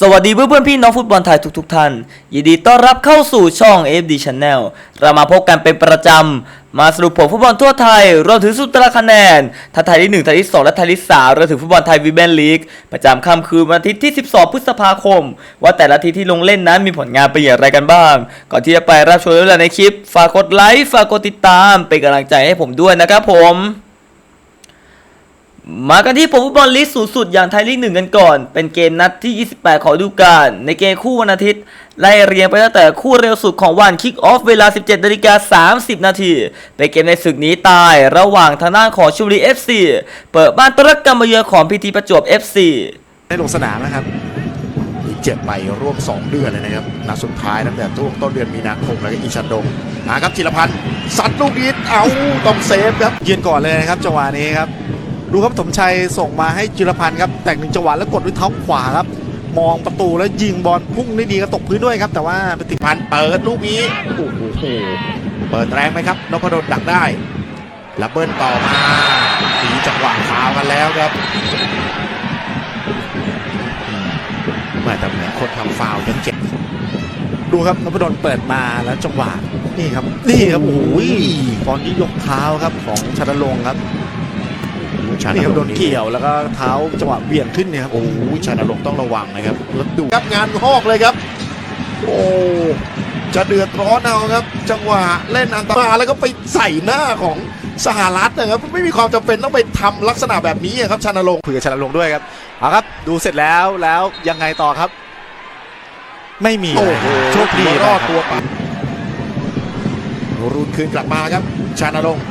สวัสดีเพื่อนเพื่อนๆพี่น้องฟุตบอลไทยทุกๆทท่าน ยินดีต้อนรับเข้าสู่ช่อง FD Channel เรามาพบกันเป็นประจำ มาสรุปผลฟุตบอลทั่วไทย รวมถึงสุดตารางคะแนนทั้งไทยที่1ไทยที่ 2 และไทยที่3รวมถึงฟุตบอลไทยวีแมนลีก ประจำค่ำคืนวันอาทิตย์ที่ 12 พฤษภาคม ว่าแต่ละทีที่ลงเล่นนั้นมีผลงานเป็นอย่างไรกันบ้าง ก่อนที่จะไปรับชมเรื่องราวในคลิป ฝากกดไลค์ฝากกดติดตามเป็นกำลังใจให้ผมด้วยนะครับผม มากันที่ผลฟุตบอลลีกสูงสุดอย่างไทยลีกหนึ่งกันก่อน เป็นเกมนัดที่ 28 ของฤดูกาล ในเกมคู่วันอาทิตย์ ไล่เรียงไปตั้งแต่คู่เร็วสุดของวันคิกออฟเวลา 17นาฬิกา30 นาที เป็นเกมในศึกหนี้ตายระหว่างทางด้านของชูรี FC เปิดบ้านต้อนรับการมาเยือนของพีทีประจวบ FC ได้ลงสนามนะครับมีเจ็บไปร่วม 2 เดือนเลยนะครับนัดสุดท้ายตั้งแต่ช่วงต้นเดือนมีนาคมแล้วก็อีชันดงมาครับจิรพันธ์สัตว์ลูกนี้เอาต้องเซฟครับยืนก่อนเลยนะครับจังหวะนี้ครับ ดูครับสมชัยส่งมาให้จิรพันธ์ครับแต่งหนึ่งจังหวะแล้วกดด้วยเท้าขวาครับ มองประตูแล้วยิงบอลพุ่งได้ดีก็ตกพื้นด้วยครับ แต่ว่าไปติดพันธ์เปิดลูกนี้โอ้โหเปิดแรงไหมครับนพดลดักได้แล้วเบิ้ลต่อมาตีจังหวะฟาวกันแล้วครับอืมแม่แต่เหมือนคนทำฟาวยังเจ็บดูครับนพดลเปิดมาแล้วจังหวะนี่ครับ นี่ครับโอ้ยตอนนี้ยกเท้าครับของชาดลงค์ครับ นี่ครับโดนเกี่ยวแล้วก็เท้าจังหวะเบี่ยงขึ้นเนี่ยครับโอ้ยชาดลงค์ต้องระวังนะครับแล้วดูครับงานงอกเลยครับ โอ้จะเดือดร้อนเอาครับ จังหวะเล่นอันตรายแล้วก็ไปใส่หน้าของสหรัฐนะครับไม่มีความจำเป็นต้องไปทำลักษณะแบบนี้อะครับชานรงค์คุยกับชาดลงค์ด้วยครับเอาครับ ดูเสร็จแล้วแล้วยังไงต่อครับ ไม่มีโอ้โหโชคดีรอดนะครับตัวไปรูนคืนกลับมาครับ ชานรงค์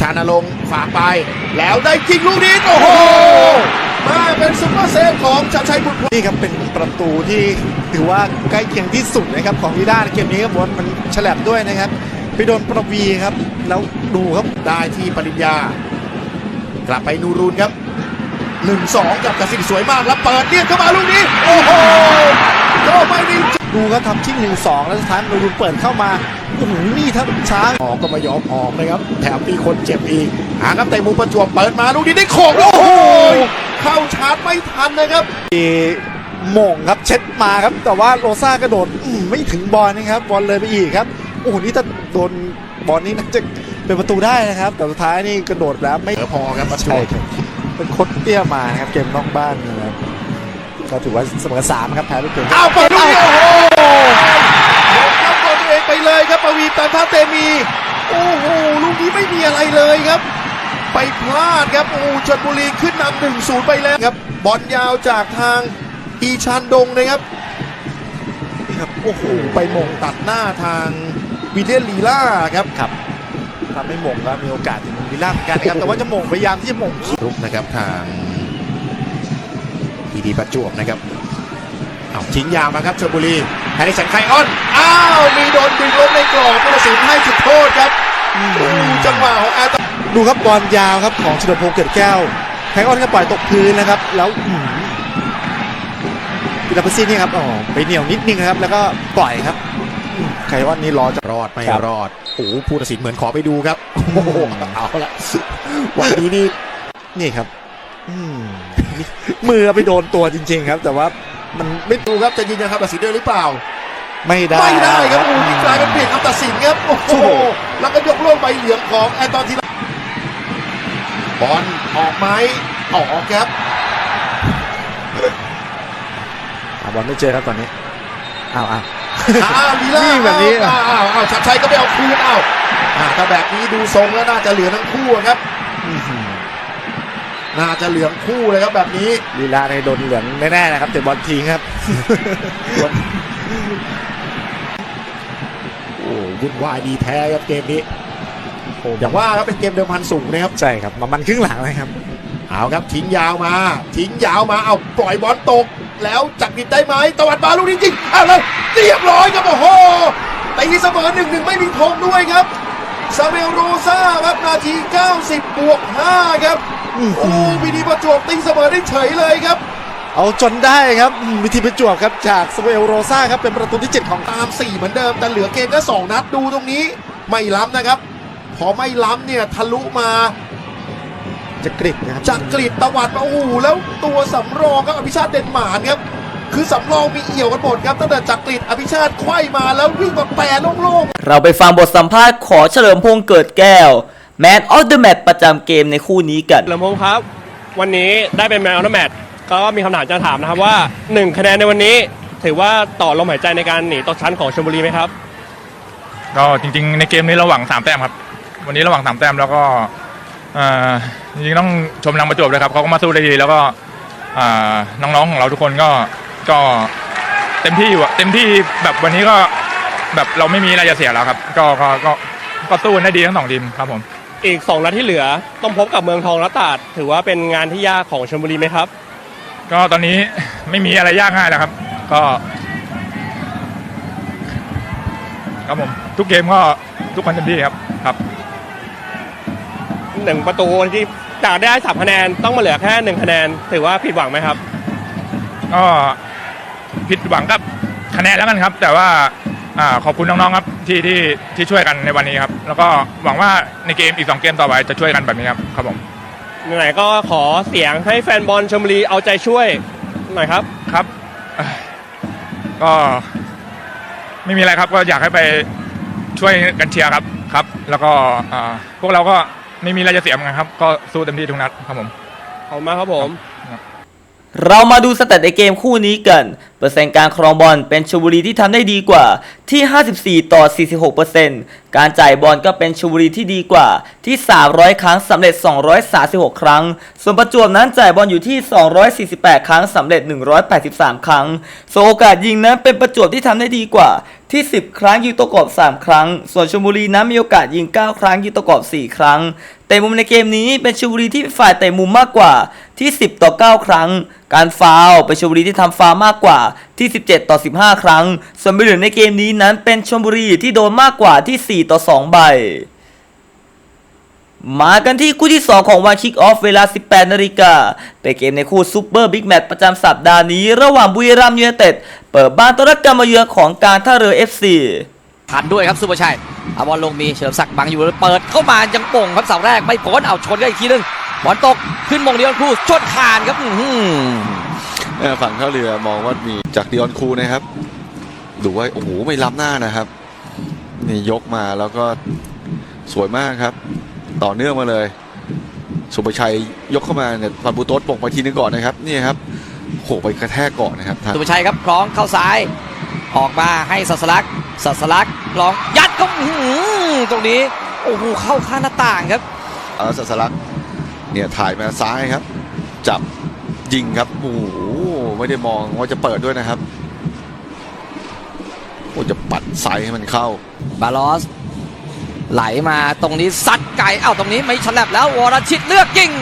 ชานรงฝากไป แล้วได้ยิงลูกนี้โอ้โห มาเป็นซุปเปอร์เซฟของชัดชัยบุตรนี่ครับเป็นประตูที่ถือว่าใกล้เคียงที่สุดนะครับของวิด้าเกมนี้ครับบอลมันฉลับด้วยนะครับไปโดนประวีครับ แล้วดูครับได้ที่ปริญญา กลับไปนูรูนครับ1-2กับกระสินสวยมากแล้วเปิดเลียเข้ามาลูกนี้ โอ้โหก็ไม่ได้ดูครับทำชิ่งหนึ่งสองแล้วสุดท้ายมาดูเปิดเข้ามา นี่ถ้าช้าออกก็ไม่ยอมออกนะครับ แถมมีคนเจ็บอีก หาครับแต่มุมประจวบเปิดมาลูกนี้ได้โขกโอ้โหเข้าชาร์จไม่ทันนะครับโหม่งครับเช็ดมาครับ แต่ว่าโรซ่ากระโดดอืมไม่ถึงบอลนะครับ บอลเลยไปอีกครับโอ้โหนี่ถ้าโดนบอลนี้น่าจะเป็นประตูได้นะครับ แต่สุดท้ายนี่กระโดดแล้วไม่เหลือพอครับประจวใช่บครับเป็นโคตรเตี้ยมาครับเกมนอกบ้านนะครับก็ถือว่าเสมอสามครับแพ้ไปเพียงเอาเปิดลูกนี้โอ้โหหมดครับตัวตัว เองไปเลยครับปวีตันท่าเตมี โอ้โหลูกนี้ไม่มีอะไรเลยครับ ไปพลาดครับโอ้โหชลบุรีขึ้นนำหนึ่งศูนย์ไปแล้วครับ บอลยาวจากทางอีชันดงนะครับนี่ครับโอ้โหไปมงตัดหน้าทางวิเดียนลีล่าครับครับถ้าไม่หม่งก็มีโอกาสถึงวิลล่าเหมือนกันนะครับแต่ว่าจะหม่งพยายามที่จะหม่งลุกนะครับทางพีดีประจวบนะครับ เอาทิ้งยาวมาครับชลบุรีแฮร์ริสันไคออนอ้าวมีโดนดึงล้มในกรอบผู้ตัดสินให้จุดโทษครับโอ้จังหวะของแอตดูครับบอลยาวครับของเฉลิมพงษ์เกิดแก้วแพงออนก็ปล่อยตกพื้นนะครับ แล้วอืมพิลาพซี่นี่ครับอ๋อไปเหนียวนิดนึงนะครับ แล้วก็ปล่อยครับอืมไคออนนี่รอจะรอดไม่ครับรอดโอ้โหผู้ตัดสินเหมือนขอไปดูครับโอ้โหเอาละวันนี้นี่นี่ครับอืมมือไปโดนตัวจริง ๆ ครับ แต่ว่า มันไม่ดูครับจะยืนยันคำตัดสินด้วยหรือเปล่า ไม่ได้ไม่ได้ครับนะโอ้โหนี่กลายเป็นเปลี่ยนคำตัดสินครับโอ้โหแล้วก็ยกโล่งใบเหลืองของแอนตอนทีละบอลออกไหมออกครับหาบอลไม่เจอครับตอนนี้อ้าวอ้าวอ้าวลีล่าวิ่งแบบนี้อะอ้าวอ้าวอ้าวชัดชัยก็ไม่เอาคืนอ้าวอ่าถ้าแบบนี้ดูทรงแล้วน่าจะเหลือทั้งคู่อะครับอื้อหือ น่าจะเหลืองคู่เลยครับแบบนี้ลีลาในโดนเหลืองแน่ๆนะครับแต่บอลทิ้งครับ โอ้วุ่นวายดีแท้ครับเกมนี้อย่างว่าครับเป็นเกมเดิมพันสูงนะครับใช่ครับมามันครึ่งหลังเลยครับเอาครับทิ้งยาวมา ทิ้งยาวมาเอาปล่อยบอลตก แล้วจักริดได้ไหมตะวันมาลูกนี้จริงอ้าวแล้วเรียบร้อยครับโอ้โหตีเสมอหนึ่งหนึ่งไม่มีธงด้วยครับซาเมลโรซ่าครับนาที 90 บวก 5 ครับอื้อหื โอ้อพีดีประจวบตีเสมอได้เฉยเลยครับ เอาจนได้ครับอืมวิธีประจวบครับจากสเวลโรซ่าครับเป็นประตูที่ 7 ของตาม4เหมือนเดิม แต่เหลือเกมแค่2นัดดูตรงนี้ไม่ล้ำนะครับ พอไม่ล้ำเนี่ยทะลุมาจักริดนะครับจากกรีดตะวันมาโอ้โหแล้วตัวสำรองครับอภิชาติเดนหมานครับคือสำรองมีเอี่ยวกันหมดครับตั้งแต่จักริดอภิชาติไขว้มาแล้ววิ่งมาแปรโล่งๆเราไปฟังบทสัมภาษณ์ของเฉลิมพงษ์เกิดแก้ว Man of the Match ประจำเกมในคู่นี้กันเฉลิมพงศ์ครับ วันนี้ได้เป็นแมวนัแมตก็มีคำถามจะถามนะครับว่า 1 คะแนนในวันนี้ ถือว่าต่อลมหายใจในการหนีตกชั้นของชลบุรีไหมครับ ก็จริงๆในเกมนี้เราหวังสามแต้มครับ วันนี้เราหวังสามแต้มแล้วก็เอ่อจริงๆต้องชมนางประจวบเลยครับเขาก็มาสู้ได้ดีแล้วก็อ่าน้องๆของเราทุกคนก็ก็เต็มที่อยู่อะเต็มที่แบบวันนี้ก็แบบเราไม่มีอะไรจะเสียแล้วครับ ก็ก็ก็ก็สู้กันได้ดีทั้งสองทีมครับผม อีก 2 นัดที่เหลือ ต้องพบกับเมืองทองและตราด ถือว่าเป็นงานที่ยากของชลบุรีไหมครับ ก็ตอนนี้ไม่มีอะไรยากง่ายแล้วครับ ก็ครับผมทุกเกมก็ทุกคนเต็มที่ครับครับหนึ่งประตูที่จากได้สามคะแนนต้องมาเหลือแค่หนึ่งคะแนน ถือว่าผิดหวังไหมครับ ก็ผิดหวังกับคะแนนแล้วกันครับ แต่ว่า อ่าขอบคุณน้องๆครับที่ที่ที่ช่วยกันในวันนี้ครับ แล้วก็หวังว่าในเกมอีกสองเกมต่อไปจะช่วยกันแบบนี้ครับครับผมไหนๆก็ขอเสียงให้แฟนบอลชลบุรีเอาใจช่วยหน่อยครับครับเอ่อก็ไม่มีอะไรครับก็อยากให้ไปช่วยกันเชียร์ครับครับ แล้วก็อ่าพวกเราก็ไม่มีอะไรจะเสียเหมือนกันครับ ก็สู้เต็มที่ทุกนัดครับผม ขอบคุณมากครับผม เรามาดูสเตตในเกมคู่นี้กัน เปอร์เซ็นต์การครองบอลเป็นชลบุรีที่ทำได้ดีกว่าที่ 54 ต่อ 46%การจ่ายบอลก็เป็นชลบุรีที่ดีกว่าที่ 300 ครั้งสำเร็จ 236 ครั้ง ส่วนประจวบนั้นจ่ายบอลอยู่ที่ 248 ครั้งสำเร็จ 183 ครั้งส่วนโอกาสยิงนั้นเป็นประจวบที่ทำได้ดีกว่า ที่ 10 ครั้งยิงตัวกรอบ 3 ครั้ง ส่วนชลบุรีนั้นมีโอกาสยิง 9 ครั้งยิงตัวกรอบ 4 ครั้งเตะมุมในเกมนี้เป็นชลบุรีที่เป็นฝ่ายเตะมุมมากกว่าที่ 10 ต่อ 9 ครั้ง การฟาวเป็นชลบุรีที่ทำฟาวมากกว่าที่ 17 ต่อ 15 ครั้ง ส่วนใบเหลืองในเกมนี้นั้นเป็นชลบุรีที่โดนมากกว่าที่ 4 ต่อ 2 ใบ มากันที่คู่ที่ 2 ของวันคิกออฟเวลา 18 นาฬิกาเป็นเกมในคู่ซูเปอร์บิ๊กแมตช์ประจำสัปดาห์นี้ ระหว่างบุรีรัมย์ยูไนเต็ด เปิดบ้านต้อนรับการมาเยือนของการท่าเรือ FC ผ่านด้วยครับสุภชัยเอาบอลลงมีเฉลิมศักดิ์บังอยู่แล้วเปิดเข้ามายังโป่งครับเสาแรกไม่พ้นเอาชนกันอีกทีหนึงบอลตกขึ้นมงเดียวครูชนคานครับอื้อหือเออฝั่งท่าเรือมองว่ามีจากดิออนคูนะครับ ดูว่าโอ้โหไม่ล้ำหน้านะครับ นี่ยกมาแล้วก็สวยมากครับ ต่อเนื่องมาเลย สุภชัยยกเข้ามาเนี่ยฟันบูโต๊ดปกไปทีนึงก่อนนะครับนี่ครับโหไปกระแทกก่อนนะครับทางสุภชัยครับคล้องเข้าซ้าย ออกมาให้สัสลักสัสลักคล้องยัดเข้าอื้อหือตรงนี้โอ้โหเข้าข้างหน้าต่างครับเออสัสลักษณ์เนี่ยถ่ายมาซ้ายครับ จับยิงครับโอ้โหไม่ได้มองว่าจะเปิดด้วยนะครับโอ้จะปัดไซส์ให้มันเข้า บาลอส ไหลมาตรงนี้ซัดไก่เอ้าตรงนี้ไม่ฉลับแล้ววรชิตเลือกยิง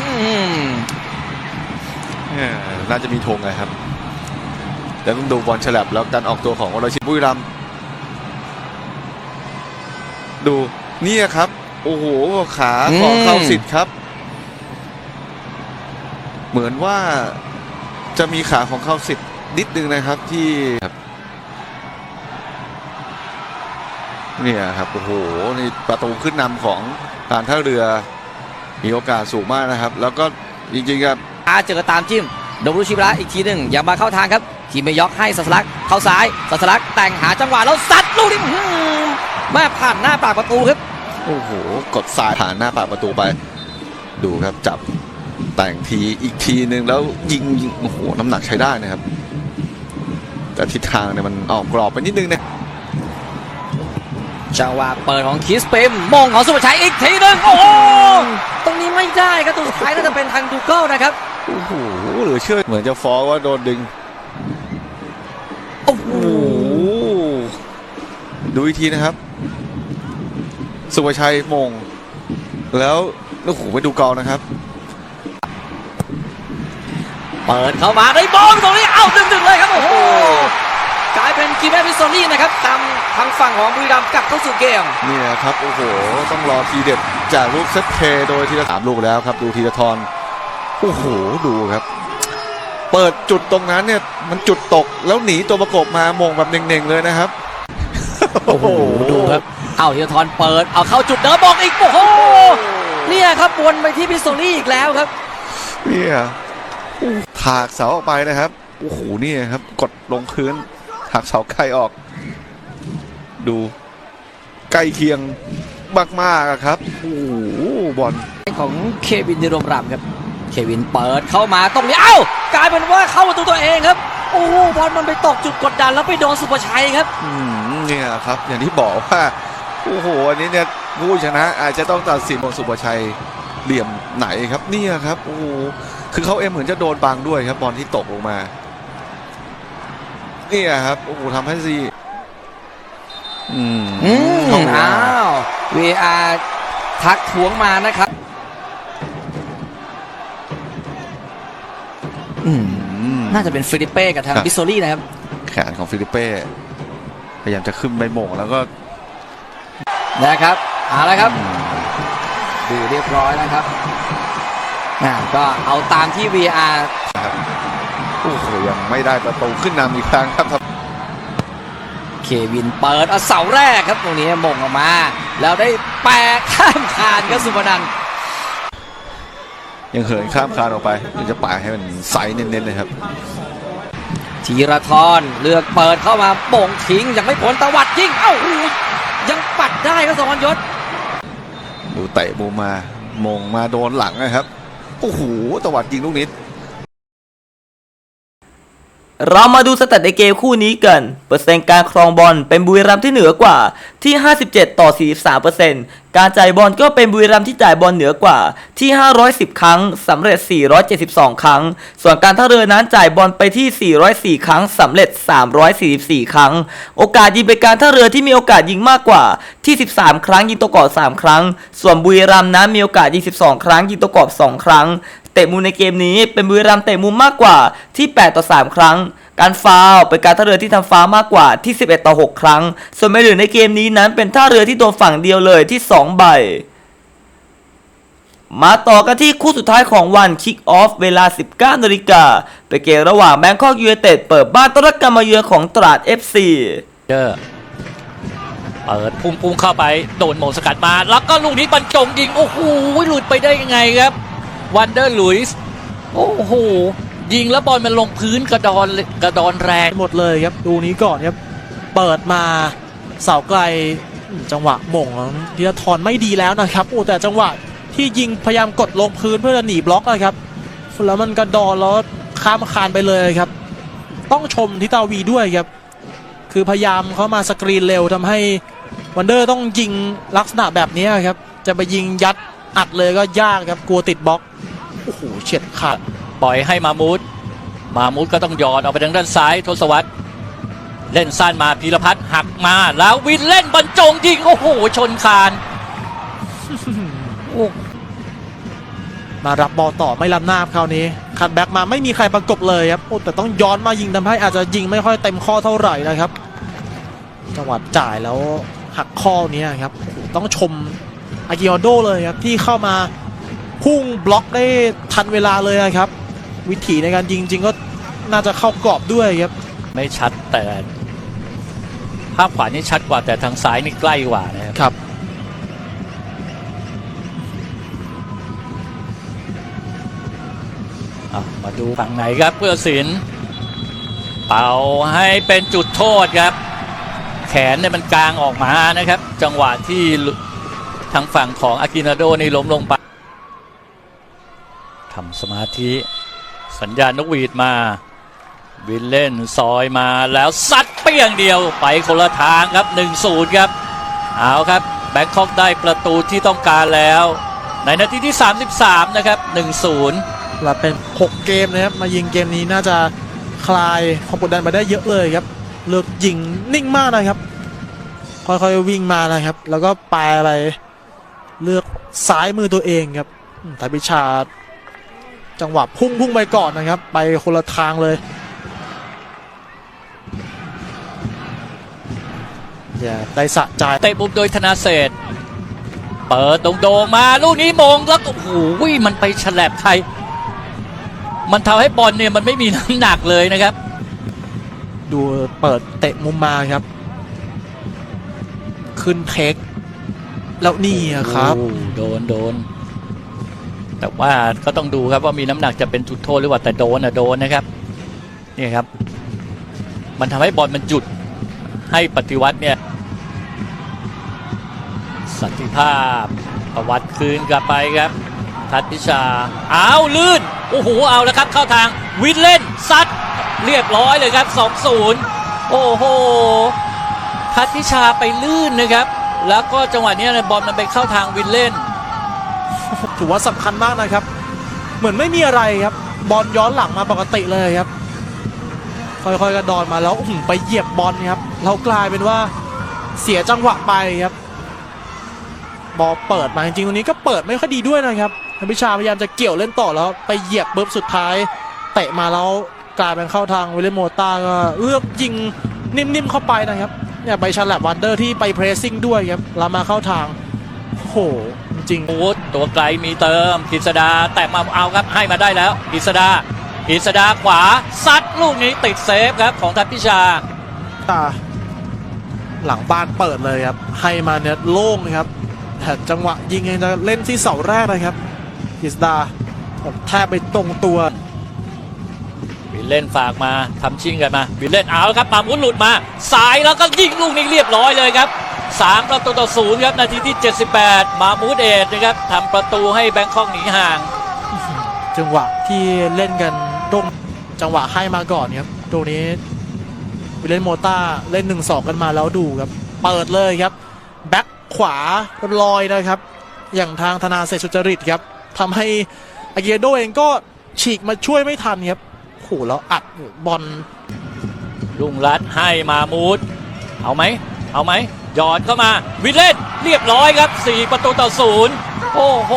น่าจะมีธงนะครับแล้วต้องดูบอลฉลับแล้วการออกตัวของวรชิตบุรีรัมดูเนี่ยครับ โอ้โหขาของเข้าสิทธิ์ครับ เหมือนว่าจะมีขาของเข้าสิทธิ์นิดนึงนะครับที่ครับ เนี่ยครับโอ้โหนี่ประตูขึ้นนำของการท่าเรือมีโอกาสสูงมากนะครับ แล้วก็จริงๆครับอาเจอตามจิ้มโดบรุชิบระอีกทีหนึ่งอย่ามาเข้าทางครับทีมไม่ยอกให้สัสลักเข้าซ้ายสัสลักแต่งหาจังหวะแล้วซัดลูกนี้อื้อหือแม่ผ่านหน้าปากประตูครับโอ้โหกดสายผ่านหน้าปากประตูไป ดูครับจับแต่งทีอีกทีนึงแล้วยิงยิงโอ้โหน้ำหนักใช้ได้นะครับ แต่ทิศทางเนี่ยมันออกกรอบไปนิดนึงนะ จังหวะเปิดของคิสเปมมงของสุภชัยอีกทีหนึ่งโอ้โหตรงนี้ไม่ได้ครับตัวสุดท้ายน่าจะเป็นทางดูเกิลนะครับโอ้โหเหลือเชื่อเหมือนจะฟ้องว่าโดนดึงโอ้โหโอ้โหดูอีกทีนะครับ สุภชัยมง แล้วโอ้โหไปดูเกานะครับ เปิดเข้ามาได้บอลตรงนี้เอ้าดึงดึงๆเลยครับโอ้โหกลายเป็นกีแมพิโซนี่นะครับตาม ทางฝั่งของบุรีรัมย์กลับเข้าสู่เกมเนี่ยครับโอ้โหต้องรอทีเด็ดจากลูกเซตเคโดยทีละสามลูกแล้วครับ ดูทีละทอนโอ้โหดูครับ เปิดจุดตรงนั้นเนี่ยมันจุดตกแล้วหนีตัวประกบมามงแบบเน่งๆเลยนะครับโอ้โหดูครับ เอาเฮียทรเปิดเอาเข้าจุดเดิมบอกอีกโอ้โหเนี่ยครับวนไปที่พิโซลี่อีกแล้วครับเนี่ยถากเสาออกไปนะครับโอ้โหนี่ครับ กดลงพื้นหักเสาไกลออก ดูใกล้เคียงมากๆอะครับโอ้โหบอลของเควินดิโรมรำครับ เควินเปิดเข้ามาตรงนี้เอ้ากลายเป็นว่าเข้าประตูตัวเองครับ โอ้โหบอลมันไปตกจุดกดดันแล้วไปโดนสุภชัยครับอืมเนี่ยครับ อย่างที่บอกว่าโอ้โหอันนี้เนี่ยผู้ชนะอาจจะต้องตัดสินบนสุประชัยเหลี่ยมไหนครับเนี่ยครับโอ้โหคือเขาเองเหมือนจะโดนบังด้วยครับบอลที่ตกลงมาเนี่ยครับโอ้โหทำให้ซี อืมอืมเข้ามาอ้าว VR ทักท้วงมานะครับอืมอืมน่าจะเป็นฟิลิปเป้กับทางครับบิสโซลี่นะครับ แขนของฟิลิปเป้พยายามจะขึ้นไปโหม่งแล้วก็ นะครับเอาละครับ ดูเรียบร้อยนะครับอ่าก็เอาตามที่ VR โอ้โหยังไม่ได้ประตูขึ้นนำอีกครั้งครับ เควินเปิดเอาเสาแรกครับตรงนี้มงออกมา แล้วได้แปะข้ามคานครับสุพนันท์ยังเหินข้ามคานออกไปยังจะป่าให้มันไซส์เน้นๆเลยครับธีรทรเลือกเปิดเข้ามาโป่งทิ้งยังไม่ผลตวัดยิงเอ้าอู้ยังปัดได้ครับสมรยศดูเตะมุมมามงมาโดนหลังนะครับโอ้โหตวัดยิงลูกนี้ เรามาดูสแตทในเกมคู่นี้กัน เปอร์เซ็นต์การครองบอลเป็นบุรีรัมย์ที่เหนือกว่าที่ 57 ต่อ 43%การจ่ายบอลก็เป็นบุรีรัมย์ที่จ่ายบอลเหนือกว่าที่ 510 ครั้งสำเร็จ 472 ครั้ง ส่วนการท่าเรือนั้นจ่ายบอลไปที่ 404 ครั้งสำเร็จ 344 ครั้ง โอกาสยิงเป็นการท่าเรือที่มีโอกาสยิงมากกว่าที่ 13 ครั้งยิงตัวกรอบ3ครั้ง ส่วนบุรีรัมย์นั้นมีโอกาสยิง12 ครั้งยิงตัวกรอบ2 ครั้ง เตะมุมในเกมนี้เป็นบุรีรัมย์เตะมุมมากกว่าที่ 8 ต่อ 3 ครั้ง การฟาวเป็นการท่าเรือที่ทำฟาวมากกว่าที่ 11 ต่อ 6 ครั้ง ส่วนไม่เหลือในเกมนี้นั้นเป็นท่าเรือที่โดนฝั่งเดียวเลยที่ 2 ใบ มาต่อกันที่คู่สุดท้ายของวันคิกออฟเวลา 19นาฬิกาเป็นเกมระหว่างแบงคอกยู i นเต็ดเปิดบ้านต้อนรับการมาเยือนของตราด FC เจอเปิดพุ่งพุ่งเข้าไปโดนโมงสกัดมา แล้วก็ลูกนี้บรรจงยิงโอ้โหหลุดไปได้ยังไงครับ วันเดอร์ลุยส์โอ้โห ยิงแล้วบอลมันลงพื้นกระดอนกระดอนแรงหมดเลยครับ ดูนี้ก่อนครับ เปิดมาเสาไกลจังหวะหม่งของธีรทรไม่ดีแล้วนะครับโอ้แต่จังหวะที่ยิงพยายามกดลงพื้นเพื่อจะหนีบล็อกนะครับแล้วมันกระดอนแล้วข้ามคานไปเลยครับ ต้องชมทิตาวีด้วยครับ คือพยายามเขามาสกรีนเร็วทำให้วันเดอร์ต้องยิงลักษณะแบบนี้ครับ จะไปยิงยัด อัดเลยก็ยากครับกลัวติดบล็อกโอ้โหเฉียดขาดปล่อยให้มามูดมามูดก็ต้องย้อนออกไปทางด้านซ้ายทศวรรษเล่นสั้นมาพีรพัฒน์หักมาแล้ววินเล่นบรรจงยิงโอ้โหชนคานมารับบอลต่อไม่ล้ำหน้าครับคราวนี้คัดแบ็กมาไม่มีใครประกบเลยครับโอ้แต่ต้องย้อนมายิงทำให้อาจจะยิงไม่ค่อยเต็มข้อเท่าไหร่นะครับ จังหวะจ่ายแล้วหักข้อเนี้ยครับโอ้โหต้องชม อากิโอโดเลยครับที่เข้ามาพุ่งบล็อกได้ทันเวลาเลยนะครับ วิถีในการยิงจริงก็น่าจะเข้ากรอบด้วยครับ ไม่ชัดแต่ภาพขวานี่ชัดกว่าแต่ทางซ้ายนี่ใกล้กว่านะครับครับอะมาดูฝั่งไหนครับเพื่อศิลป์เป่าให้เป็นจุดโทษครับ แขนเนี่ยมันกลางออกมานะครับ จังหวะที่ ทางฝั่งของอากินาโดนี่ล้มลงไปทำสมาธิสัญญาณนกหวีดมาวินเล่นซอยมาแล้วซัดเปี้ยงเดียวไปคนละทางครับ 1-0 ครับ เอาครับแบงคอกได้ประตูที่ต้องการแล้ว ในนาทีที่ 33 นะครับ 1-0แล้วเป็น 6 เกมนะครับ มายิงเกมนี้น่าจะคลายความกดดันมาได้เยอะเลยครับ เลือกยิงนิ่งมากนะครับ ค่อยๆวิ่งมานะครับ แล้วก็ปลายอะไร เลือกซ้ายมือตัวเองครับอืมแต่พิชาจังหวะพุ่งพุ่งไปก่อนนะครับ ไปคนละทางเลยอย่าได้สะใจเตะบุมโดยธนาเศษเปิดตรงโดงๆมาลูกนี้มงแล้วก็โอ้โหมันไปฉลับใคร มันทำให้บอลเนี่ยมันไม่มีน้ำหนักเลยนะครับ ดูเปิดเตะมุมมาครับ ขึ้นเทค แล้วนี่ครับ โอ้โดนโดน แต่ว่าก็ต้องดูครับว่ามีน้ำหนักจะเป็นจุดโทษหรือว่าแต่โดนอะโดนนะครับนี่ครับ มันทำให้บอลมันหยุดให้ปฏิวัติเนี่ย สันติภาพประวัติคืนกลับไปครับ ทัดพิชาอ้าวลื่น โอ้โห เอาแล้วครับ เข้าทางวินเล่นซัด เรียบร้อยเลยครับ 2-0 โอ้โห ทัดพิชาไปลื่นนะครับ แล้วก็จังหวะนี้เนี่ยบอลมันไปเข้าทางวินเล่น ถือว่าสำคัญมากนะครับ เหมือนไม่มีอะไรครับ บอลย้อนหลังมาปกติเลยครับ ค่อยๆกระดอนมาแล้วไปเหยียบบอลครับเรากลายเป็นว่าเสียจังหวะไปครับบอลเปิดมาจริงๆตรงนี้ก็เปิดไม่ค่อยดีด้วยนะครับพิชาพยายามจะเกี่ยวเล่นต่อแล้ว ไปเหยียบปุ๊บสุดท้ายเตะมาแล้วกลายเป็นเข้าทางวิลเลนโมต้าก็เลือกยิงนิ่มๆเข้าไปนะครับ เนี่ยไปฉลับวันเดอร์ที่ไปเพรสซิ่งด้วยครับแล้วมาเข้าทางโอ้โหจริงๆอูดตัวไกลมีเติมกฤษดาแต่มาเอาครับให้มาได้แล้วกฤษดากฤษดาขวาซัดลูกนี้ติดเซฟครับของทัพพิชาตาหลังบ้านเปิดเลยครับให้มาเนี่ยโล่งนะครับแต่จังหวะยิงเองจะเล่นที่เสาแรกนะครับกิสดาแทบไปตรงตัววิน เล่นฝากมาทำชิงกันมาวินเล่นเอาแล้วครับปามุดหลุดมา สายแล้วก็ยิงลูกนี้เรียบร้อยเลยครับ3ประตูต่อศูนย์ครับนาทีที่ 78 มามูดเอดนะครับทำประตูให้แบงคอกหนีห่าง จังหวะที่เล่นกันตรงจังหวะให้มาก่อนครับตรงนี้วิลเลนโมต้าเล่น 1 2 กันมาแล้วดูครับ เปิดเลยครับแบ็คขวาลอยนะครับ อย่างทางธนาเศษสุจริตครับทำให้อาเกียโดเองก็ฉีกมาช่วยไม่ทันครับ หแล้วอัดบอลลุงรัดให้มามูดเอาไหม เอาไหมหยอดเข้ามา วินเล่นเรียบร้อยครับ 4 ประตูต่อศูนย์โอ้โห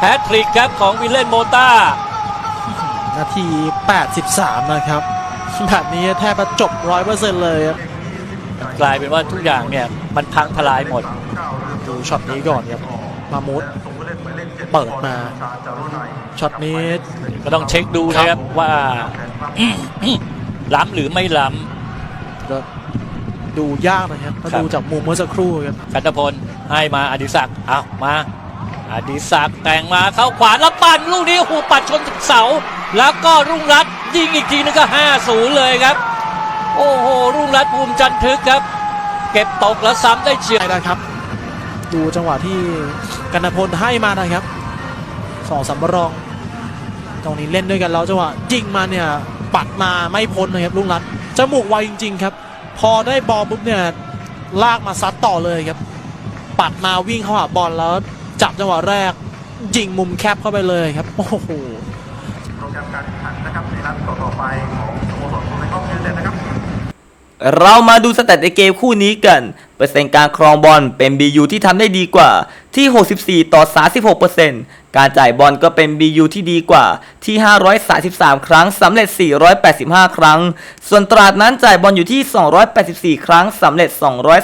แฮตทริกครับของวินเล่นโมต้า นาที 83 นะครับ แบบนี้แทบจะจบ100%เลยครับ กลายเป็นว่าทุกอย่างเนี่ย มันพังทลายหมด ดูช็อตนี้ก่อนครับ มามุด เปิดมาช็อตนี้ก็ต้องเช็คดูนะครับว่าล้ำหรือไม่ล้ก็ดูยากนะครับถ้าครับดูจากมุมเมื่อสักครู่ครับำกันตพลให้มาอดิศักดิ์เอามาอดิศักดิ์แต่งมาเข้าขวาแล้วปั่นลูกนี้โอ้โหปัดชนเสา แล้วก็รุ่งรัตน์ยิงอีกทีนึงก็5-0เลยครับ โอ้โห รุ่งรัตน์ภูมิจันทึกครับ เก็บตกแล้วซ้ำได้เฉียบได้นะครับ ดูจังหวะที่ กันพลให้มานะครับสองสำรอง ตรงนี้เล่นด้วยกันแล้วจังหวะยิงมาเนี่ยปัดมาไม่พ้นนะครับลุงรัตจมูกไวจริง ๆ ครับ พอได้บอลปุ๊บเนี่ยลากมาซัดต่อเลยครับ ปัดมาวิ่งเข้าหาบอลแล้ว จับจังหวะแรกยิงมุมแคบเข้าไปเลยครับ โอ้โห เรามาดูสแตทในเกมคู่นี้กัน เปอร์เซ็นต์การครองบอลเป็น BU ที่ทำได้ดีกว่าที่ 64 ต่อ 36%การจ่ายบอลก็เป็น BU ที่ดีกว่าที่ 533 ครั้งสำเร็จ 485 ครั้ง ส่วนตราดนั้นจ่ายบอลอยู่ที่ 284 ครั้งสำเร็จ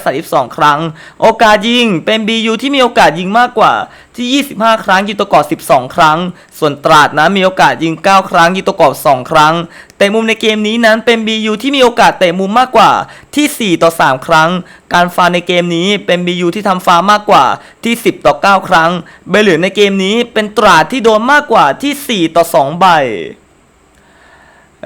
232 ครั้ง โอกาสยิงเป็น BU ที่มีโอกาสยิงมากกว่าที่ 25 ครั้งยิงตัวกอบ12 ครั้ง ส่วนตราดนั้นมีโอกาสยิง 9 ครั้งยิงตัวกอบ2 ครั้ง แต่มุมในเกมนี้นั้นเป็น BU ที่มีโอกาสเตะมุมมากกว่าที่ 4 ต่อ 3 ครั้ง การฟาวในเกมนี้เป็น BU ที่ทำฟาวมากกว่าที่ 10 ต่อ 9 ครั้งใบเหลืองในเกมนี้เป็นตราดที่โดนมากกว่าที่ 4 ต่อ 2ใบ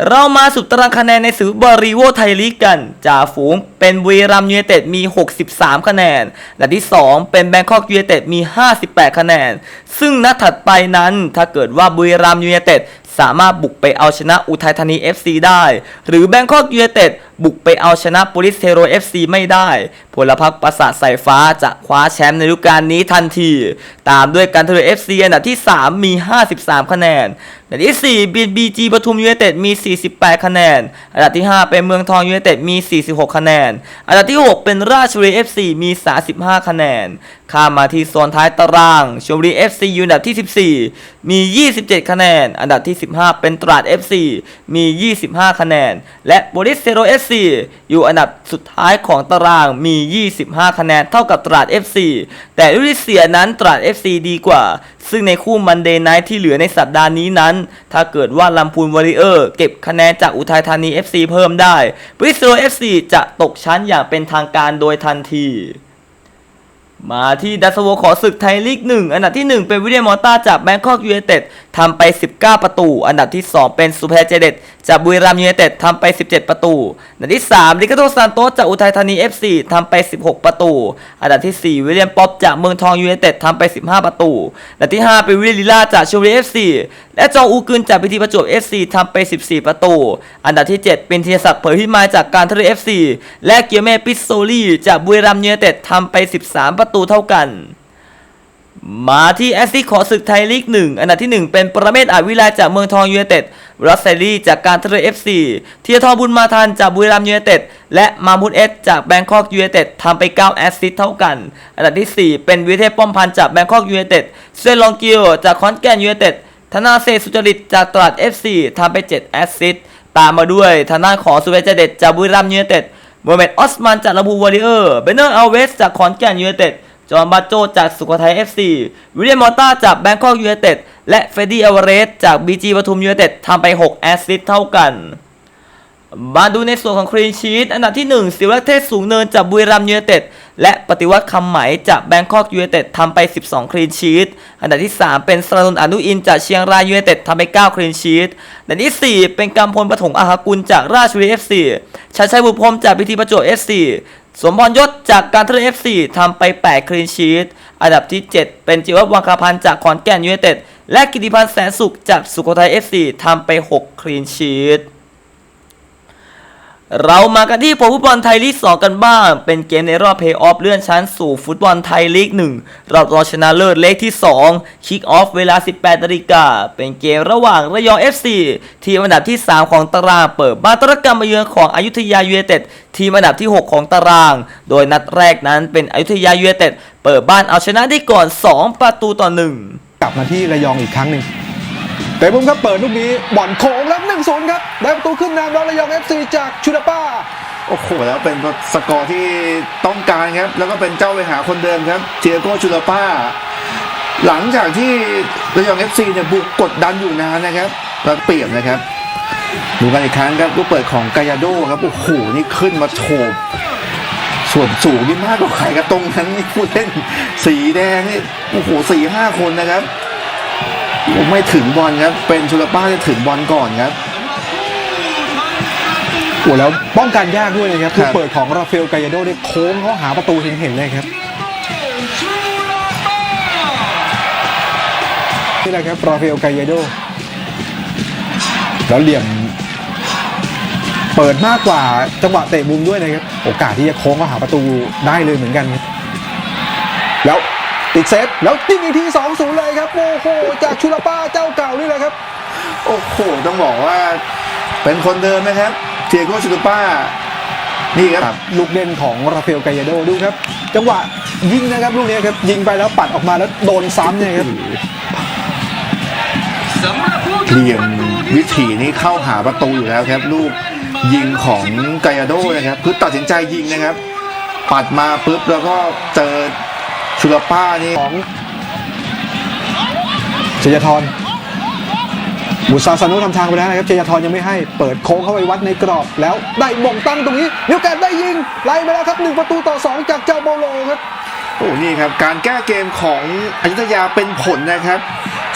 เรามาสุดตารางคะแนนในสือบริโวไทยลีกกัน จ่าฝูงเป็นบุรีรัมย์ยูเนเต็ดมี 63 คะแนน และที่ 2 เป็นแบงคอกยูเนเต็ดมี 58 คะแนน ซึ่งนัดถัดไปนั้นถ้าเกิดว่าบุรีรัมย์ยูเนเต็ดสามารถบุกไปเอาชนะอุทัยธานี FC ได้ หรือแบงคอกยูเนเต็ด บุกไปเอาชนะโปลิสเทโร FC ไม่ได้พลพรรคปราสาทสายฟ้าจะคว้าแชมป์ในฤดูกาลนี้ทันที ตามด้วยการท่าเรือ FC อันดับที่ 3 มี 53 คะแนนอันดับที่4บีบีจีปทุมยูไนเต็ดมี 48 คะแนน อันดับที่ 5 เป็นเมืองทองยูไนเต็ดมี 46 คะแนน อันดับที่ 6 เป็นราชบุรี FC มี 35 คะแนน ข้ามมาที่โซนท้ายตารางชลบุรี FC อยู่อันดับที่ 14 มี 27 คะแนน อันดับที่ 15 เป็นตราด FC มี 25 คะแนน และโปลิสเทโร FC อยู่อันดับสุดท้ายของตารางมี 25 คะแนนเท่ากับตราด FC แต่ลูกที่เสียนั้นตราด FC ดีกว่า ซึ่งในคู่มันเดย์ไนท์ที่เหลือในสัปดาห์นี้นั้น ถ้าเกิดว่าลำพูนวอริเออร์เก็บคะแนนจากอุทัยธานี FC เพิ่มได้บริสโต FC จะตกชั้นอย่างเป็นทางการโดยทันทีมาที่ดัสโวขอศึกไทยลีกหนึ่งอันดับที่ 1 เป็นวิเดียมอต้าจากแบงคอกยูไนเต็ดทำไป 19 ประตู อันดับที่ 2 เป็นสุพรรณเจเด็ดจากบุรีรัมย์ยูไนเต็ดทำไป 17 ประตู อันดับที่3ริคาโตซานโตสจากอุทัยธานี FC ทำไป 16 ประตู อันดับทีสี่ 4 วิลเลียมป๊อปจากเมืองทองยูไนเต็ดทำไป 15 ประตู อันดับที่ 5 เป็นวิลลิล่าจากชลบุรี FC และจองอูกึนจากพิธีประจวบ FC ทำไป 14 ประตู อันดับที่ 7 เป็นธีรศักดิ์เผยพิมายจากการท่าเรือ FC และเกียร์เมปิสโซลีจากบุรีรัมย์ยูไนเต็ดทำไป 13 ประตูเท่ากัน มาที่แอสซิสของศึกไทยลีกหนึ่งอันดับที่ 1 เป็นประเมศอาวิไลจากเมืองทองยูไนเต็ดรอสเซลีจากการท่าเรือ FC เทียทองบุญมาทันจากบุรีรัมย์ยูไนเต็ดและมามุดเอสจากแบงคอกยูไนเต็ดทำไป 9 แอสซิสเท่ากัน อันดับที่ 4 เป็นวิเทพป้อมพันจากแบงคอกยูไนเต็ดเซนลองกิโอจากคอนแกนยูไนเต็ดธนาเซสุจริตจากตลาด FC ทำไป 7 แอสซิสตามมาด้วยทางด้านของสุเวจเด็ดจากบุรีรัมย์ยูไนเต็ดโมเมดออสมันจากลำพูวอริเออร์เบเนอร์อัลเวสจากคอนแกนยูไนเต็ด จอห์นบาโจจากสุโขทัย FC วิลเลียมมอต้าจากแบงคอกยูไนเต็ดและเฟดดี้อเวเรสจากบีจีปทุมยูไนเต็ดทำไป 6 แอสซิสต์เท่ากัน มาดูในส่วนของครีนชีตอันดับที่1ศิวรักเทศสูงเนินจากบุรีรัมยูไนเต็ดและปฏิวัติคำไหมจากแบงคอกยูไนเต็ดทำไป 12 ครีนชีตอันดับที่ 3 เป็นสรนุนอนุอินจากเชียงรายยูไนเต็ดทำไป 9 ครีนชีตอันดับที่ 4 เป็นกำพลปฐงอาหากุลจากราชบุรี FC ชัยชัยบุตรพรมจากพิธีประจวบ FC สมพรยศจากการทะเล FC ทำไป 8 คลีนชีตอันดับที่ 7 เป็นจิวัฒน์วังคาพันธ์จากขอนแก่นยูเนเต็ด และกิติพันธ์แสนสุขจากสุโขทัยเอฟซีทำไป 6 คลีนชีต เรามากันที่ผลฟุตบอลไทยลีก 2 กันบ้าง เป็นเกมในรอบเพย์ออฟเลื่อนชั้นสู่ฟุตบอลไทยลีก 1 รอบรองชนะเลิศเลขที่ 2 คิกออฟเวลา 18นาฬิกา เป็นเกมระหว่างระยอง FC ทีมอันดับที่ 3 ของตารางเปิดบ้านตรการมาเยือนของอยุธยายูไนเต็ดทีมอันดับที่ 6 ของตาราง โดยนัดแรกนั้นเป็นอยุธยายูไนเต็ดเปิดบ้านเอาชนะได้ก่อน 2 ประตูต่อ 1 กลับมาที่ระยองอีกครั้งหนึ่ง เตะมุมครับเปิดลูกนี้บอลโค้งแล้วหนึ่งศูนย์ครับ ได้ประตูขึ้นนำแล้วระยอง FC จากชูดาป้า โอ้โหแล้วเป็นสกอร์ที่ต้องการครับ แล้วก็เป็นเจ้าไปหาคนเดิมครับเทียโกชูลาป้า หลังจากที่ระยองเอฟซีเนี่ยบุกกดดันอยู่นานนะครับแล้วเปรียบนะครับดูกันอีกครั้งครับลูกเปิดของกายาโดครับโอ้โหนี่ขึ้นมาโฉบส่วนสูงนี่มากกว่าใครครับตรงนั้นนี่ผู้เล่นสีแดงนี่โอ้โหสี่ห้าคนนะครับ โอ้ไม่ถึงบอลครับ เป็นชูลาป้าที่ถึงบอลก่อนครับโอ้แล้วป้องกันยากด้วยนะครับคลูรักบเปิดของราฟาเอลกายาโดเนี่ยโค้งเขาหาประตูเห็นเห็นๆเลยครับนี่แหละครับราฟาเอลกายาโดแล้วเหลี่ยม เปิดมากกว่าจังหวะเตะมุมด้วยนะครับ โอกาสที่จะโค้งก็หาประตูได้เลยเหมือนกันครับแล้ว ติดเซฟแล้วยิงอีกที2-0เลยครับโอ้โหจากชูลาป้าเจ้าเก่านี่แหละครับ โอ้โหต้องบอกว่าเป็นคนเดิมนะครับเทียโกชูลาป้านี่ครับลูกเล่นของราฟาเอลกายาโดดูครับ จังหวะยิงนะครับลูกนี้ครับยิงไปแล้วปัดออกมาแล้วโดนซ้ำเนี่ยครับเหลี่ยมวิถีนี้เข้าหาประตูอยู่แล้วครับ ลูกยิงของกายาโดนะครับคือตัดสินใจยิงนะครับ ปัดมาปุ๊บแล้วก็เจอ ชูลป้านี่ของเจยทรบุษาสานุทำทางไปแล้วนะครับเจยทรยังไม่ให้เปิดโค้งเข้าไปวัดในกรอบแล้วได้มงตั้งตรงนี้มีโอกาสได้ยิงไล่ไปแล้วครับหนึ่งประตูต่อสองจากเจ้าโบโลครับโอ้นี่ครับการแก้เกมของอยุธยาเป็นผลนะครับ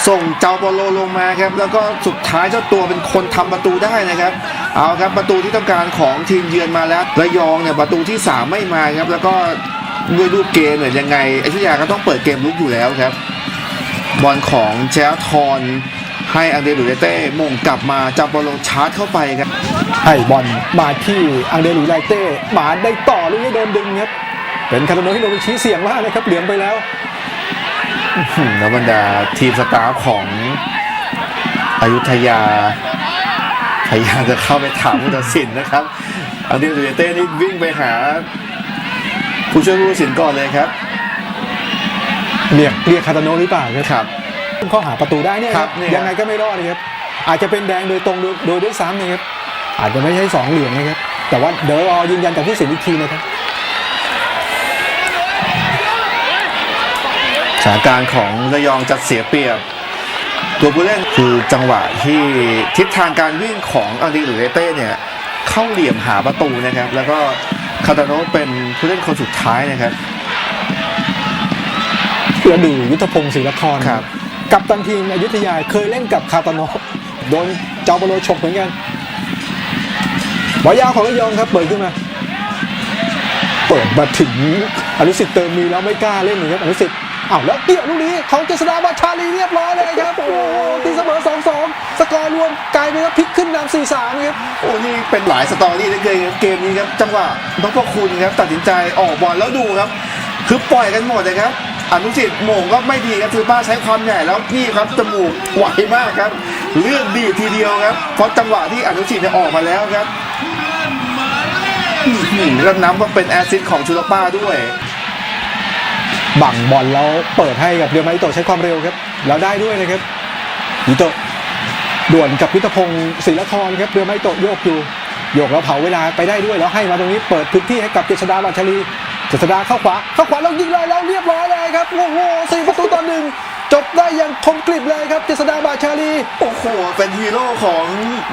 ส่งเจ้าโบโลลงมาครับแล้วก็สุดท้ายเจ้าตัวเป็นคนทำประตูได้นะครับ เอาครับประตูที่ต้องการของทีมเยือนมาแล้วระยองเนี่ยประตูที่ 3 ไม่มาครับแล้วก็ ด้วยรูปเกมเนี่ยยังไงอยุธยาก็ต้องเปิดเกมลุกอยู่แล้วครับ บอลของเจ้าทอนให้อังเดรูเดเต้มงกลับมาจับบอลโลชาร์จเข้าไปครับให้บอลมาที่อังเดรูไลเต้หมาได้ต่อลูกนี้โดนดึงครับเป็นคาร์โนฮิโนวิชิเสี่ยงมากนะครับเหลืองไปแล้วอืมแล้วบรรดาทีมสตาฟของอยุธยาพยายามจะเข้าไปถามผู้ตัดสินนะครับ อันนี้ดูเต้นี่วิ่งไปหา ผู้ช่วยผู้ตัดสินก่อนเลยครับ เรียกเรียกคาร์โนหรือเปล่าครับครับข้อหาประตูได้เนี่ยครับเนี่ย ยังไงก็ไม่รอดนะครับอาจจะเป็นแดงโดยตรงโดยโดยด้วยซ้ำนะครับอาจจะไม่ใช่สองเหลืองนะครับแต่ว่าเดี๋ยวรอยืนยันจากผู้สินอีกทีนะครับ สถานการณ์ของระยองจัดเสียเปรียบ ตัวผู้เล่นคือจังหวะที่ทิศทางการวิ่งของอังดีหรือเต้เนี่ย เข้าเหลี่ยมหาประตูนะครับ แล้วก็ คาตาโนเป็นผู้เล่นคนสุดท้ายนะครับเพื่อดูยุทธพงศ์ศิลครครับ กับตันทีมอยุธยาเคยเล่นกับคาตานโดนเจ้าบอลโลฉกเหมือนกันบอลยาวของระยองครับเปิดขึ้นมา เปิดมาถึงอนุสิทธิ์เติมมีแล้วไม่กล้าเล่นเลยครับอนุสิทธิ์ อ้าวแล้วเตี้ยลูกนี้ของเจษฎาบาชาลีเรียบร้อยเลยครับ โอ้โหตีเสมอ 2-2 สกอร์รวมกลายเป็นว่าพลิกขึ้นนำ4-3ครับโอ้นี่เป็นหลายสตอรี่เหลยเกินครับเกมนี้ครับจังหวะนพคุณครับตัดสินใจออกบอลแล้วดูครับ คือปล่อยกันหมดเลยครับอนุสิทธิ์โหม่งก็ไม่ดีครับคือบ้าใช้ความใหญ่แล้วนี่ครับจมูกไวมากครับ เลื่อนดีดทีเดียวครับเพราะจังหวะที่อนุสิทธิ์เนี่ยออกมาแล้วครับอื้อหือแล้วน้ำก็เป็นแอสซิสต์ของชูลป้าด้วย บังบอลแล้วเปิดให้กับเรียวมาอิโตใช้ความเร็วครับ แล้วได้ด้วยนะครับอิโตด่วนกับพิทพงศ์ศิลครครับเรียวมาอิโตโยกอยู่โยกแล้วเผาเวลาไปได้ด้วยแล้วให้มาตรงนี้เปิดพื้นที่ให้กับเจษดาบัญชลีเจษดาเข้าขวาเข้าขวาแล้วยิงเลยแล้วเรียบร้อยเลยครับโอ้โหสี่ประตูต่อหนึ่งจบได้อย่างคมกริบเลยครับเจษดาบัญชลีโอ้โหเป็นฮีโร่ของ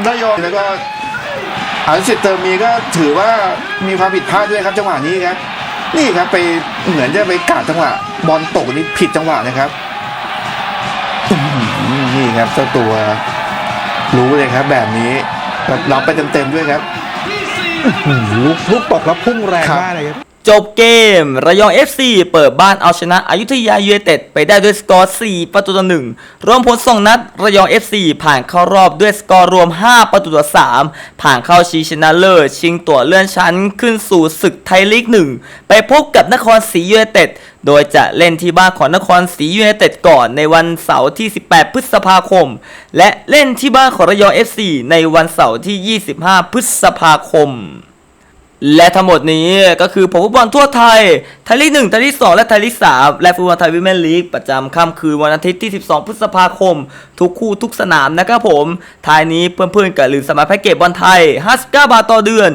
ระยองแล้วก็อนุสิทธิ์เติมมีก็ถือว่ามีความผิดพลาดด้วยครับจังหวะนี้ครับ นี่ครับไปเหมือนจะไปกาดจังหวะบอลตกนี่ผิดจังหวะนะครับนี่ครับเจ้าตัวรู้เลยครับ แบบนี้รับไปเต็มๆด้วยครับ ลุกลุกตกแล้วพุ่งแรงมากเลยครับ จบเกม ระยอง FC เปิดบ้านเอาชนะอยุธยายูไนเต็ดไปได้ด้วยสกอร์ 4 ประตูต่อ 1 รวมผลส่งนัด ระยอง FC ผ่านเข้ารอบด้วยสกอร์รวม 5 ประตูต่อ 3 ผ่านเข้าชิงชนะเลิศชิงตั๋วเลื่อนชั้นขึ้นสู่ศึกไทยลีก 1 ไปพบกับนครศรียูไนเต็ด โดยจะเล่นที่บ้านของนครศรียูไนเต็ดก่อนในวันเสาร์ที่ 18 พฤษภาคม และเล่นที่บ้านของระยอง FC ในวันเสาร์ที่ 25 พฤษภาคม และทั้งหมดนี้ก็คือผมฟุตบอลทั่วไทย ไทยลีก 1 ไทยลีก 2 และไทยลีก 3 และฟุตบอลไทยวิเมนลีก ประจำค่ำคืนวันอาทิตย์ที่ 12 พฤษภาคม ทุกคู่ทุกสนามนะครับผม ท้ายนี้เพื่อนๆกับลืมสมัครแพ็กเกจบอลไทย 59 บาทต่อเดือน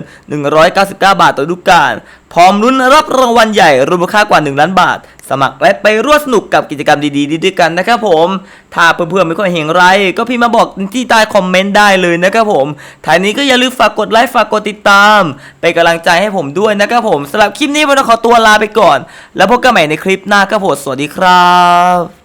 199 บาทต่อฤดูกาลพร้อมลุ้นรับรางวัลใหญ่รวมมูลค่ากว่า 1 ล้านบาท สมัครและไปร่วมสนุกกับกิจกรรมดีๆนี้ด้วยกันนะครับผม ถ้าเพื่อนๆไม่ค่อยเห็นไร ก็พิมพ์มาบอกที่ใต้คอมเมนต์ได้เลยนะครับผมท้ายนี้ก็อย่าลืมฝากกดไลค์ฝากกดติดตามเป็นกำลังใจให้ผมด้วยนะครับผมสำหรับคลิปนี้ผมต้องขอตัวลาไปก่อน แล้วพบกันใหม่ในคลิปหน้าครับผมสวัสดีครับ